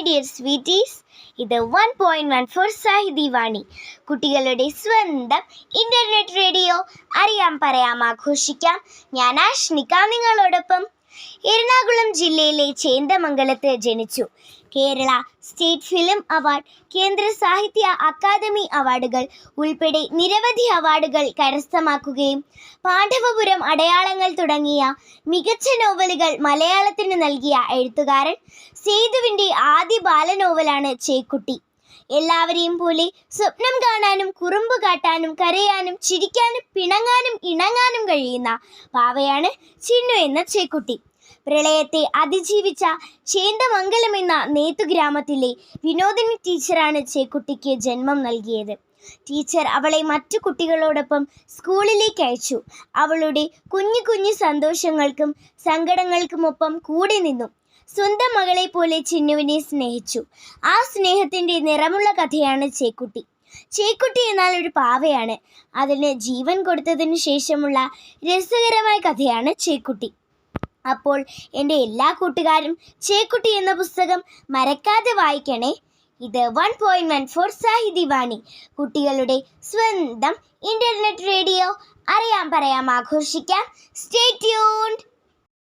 Dear sweeties ഇത് one point one four Sahithi Vani കുട്ടികളുടെ സ്വന്തം ഇന്റർനെറ്റ് റേഡിയോ അറിയാം പറയാം ആഘോഷിക്കാം. ഞാൻ ആഷ്നിക നിങ്ങളോടൊപ്പം. എറണാകുളം ജില്ലയിലെ ചേന്ദമംഗലത്ത് ജനിച്ചു. കേരള സ്റ്റേറ്റ് ഫിലിം അവാർഡ് കേന്ദ്ര സാഹിത്യ അക്കാദമി അവാർഡുകൾ ഉൾപ്പെടെ നിരവധി അവാർഡുകൾ കരസ്ഥമാക്കുകയും പാണ്ഡവപുരം അടയാളങ്ങൾ തുടങ്ങിയ മികച്ച നോവലുകൾ മലയാളത്തിന് നൽകിയ എഴുത്തുകാരൻ. സേതുവിന്റെ ആദ്യ ബാലനോവലാണ് ചേക്കുട്ടി. എല്ലാവരെയും പോലെ സ്വപ്നം കാണാനും കുറുമ്പ് കാട്ടാനും കരയാനും ചിരിക്കാനും പിണങ്ങാനും ഇണങ്ങാനും കഴിയുന്ന പാവയാണ് ചിന്നു എന്ന ചേക്കുട്ടി. പ്രളയത്തെ അതിജീവിച്ച ചേന്തമംഗലം എന്ന നേത്തുഗ്രാമത്തിലെ വിനോദിനി ടീച്ചറാണ് ചേക്കുട്ടിക്ക് ജന്മം നൽകിയത്. ടീച്ചർ അവളെ മറ്റു കുട്ടികളോടൊപ്പം സ്കൂളിലേക്ക് അയച്ചു. അവളുടെ കുഞ്ഞു കുഞ്ഞു സന്തോഷങ്ങൾക്കും സങ്കടങ്ങൾക്കുമൊപ്പം കൂടെ നിന്നു. സ്വന്തം മകളെ പോലെ ചിന്നുവിനെ സ്നേഹിച്ചു. ആ സ്നേഹത്തിന്റെ നിറമുള്ള കഥയാണ് ചേക്കുട്ടി. ചേക്കുട്ടി എന്നാൽ ഒരു പാവയാണ്. അതിന് ജീവൻ കൊടുത്തതിന് ശേഷമുള്ള രസകരമായ കഥയാണ് ചേക്കുട്ടി. അപ്പോൾ എന്റെ എല്ലാ കൂട്ടുകാരും ചേക്കുട്ടി എന്ന പുസ്തകം മറക്കാതെ വായിക്കണേ. ഇത് one point one four Sahithi Vani കുട്ടികളുടെ സ്വന്തം ഇന്റർനെറ്റ് റേഡിയോ. അറിയാം പറയാം ആഘോഷിക്കാം. Stay tuned